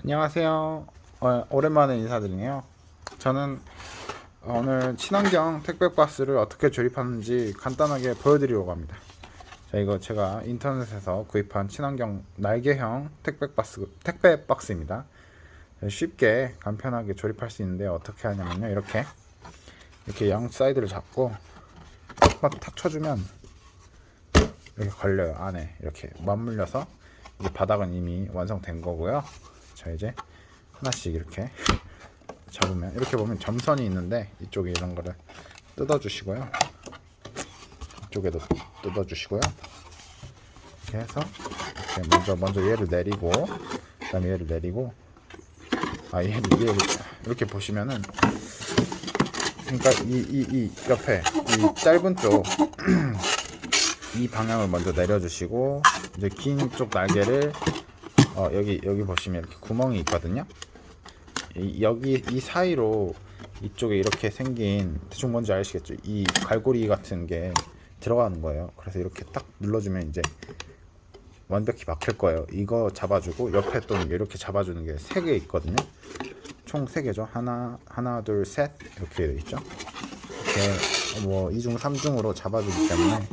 안녕하세요. 어, 오랜만에 인사드리네요. 저는 오늘 친환경 택배 박스를 어떻게 조립하는지 간단하게 보여드리려고 합니다. 자, 이거 제가 인터넷에서 구입한 친환경 날개형 택배 박스 택배 박스입니다. 쉽게 간편하게 조립할 수 있는데 어떻게 하냐면요, 이렇게 이렇게 양 사이드를 잡고 막탁 쳐주면 이렇게 걸려요 안에 이렇게 맞물려서 이제 바닥은 이미 완성된 거고요. 자 이제 하나씩 이렇게 잡으면 이렇게 보면 점선이 있는데 이쪽에 이런 거를 뜯어주시고요. 이쪽에도 뜯어주시고요. 이렇게 해서 이렇게 먼저 먼저 얘를 내리고 그다음에 얘를 내리고 아 얘를 얘를 이렇게 보시면은 그러니까 이 이 이 옆에 이 짧은 쪽 이 방향을 먼저 내려주시고 이제 긴 쪽 날개를 어, 여기 여기 보시면 이렇게 구멍이 있거든요. 이, 여기 이 사이로 이쪽에 이렇게 생긴 대충 뭔지 아시겠죠? 이 갈고리 같은 게 들어가는 거예요. 그래서 이렇게 딱 눌러주면 이제 완벽히 막힐 거예요. 이거 잡아주고 옆에 또 이렇게 잡아주는 게 세 개 있거든요. 총 세 개죠. 하나 하나 둘 셋 이렇게 돼 있죠. 이렇게 뭐 2중 3중으로 잡아주기 때문에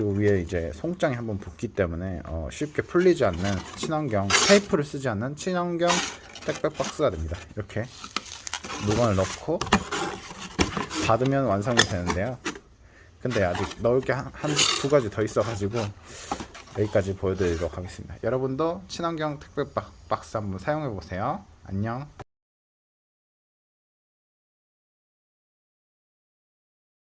그리고 위에 이제 송장이 한번 붙기 때문에 어, 쉽게 풀리지 않는 친환경 테이프를 쓰지 않는 친환경 택배 박스가 됩니다. 이렇게 물건을 넣고 닫으면 완성이 되는데요. 근데 아직 넣을 게 한 두 가지 더 있어가지고 여기까지 보여드리도록 하겠습니다. 여러분도 친환경 택배 박- 박스 한번 사용해 보세요. 안녕.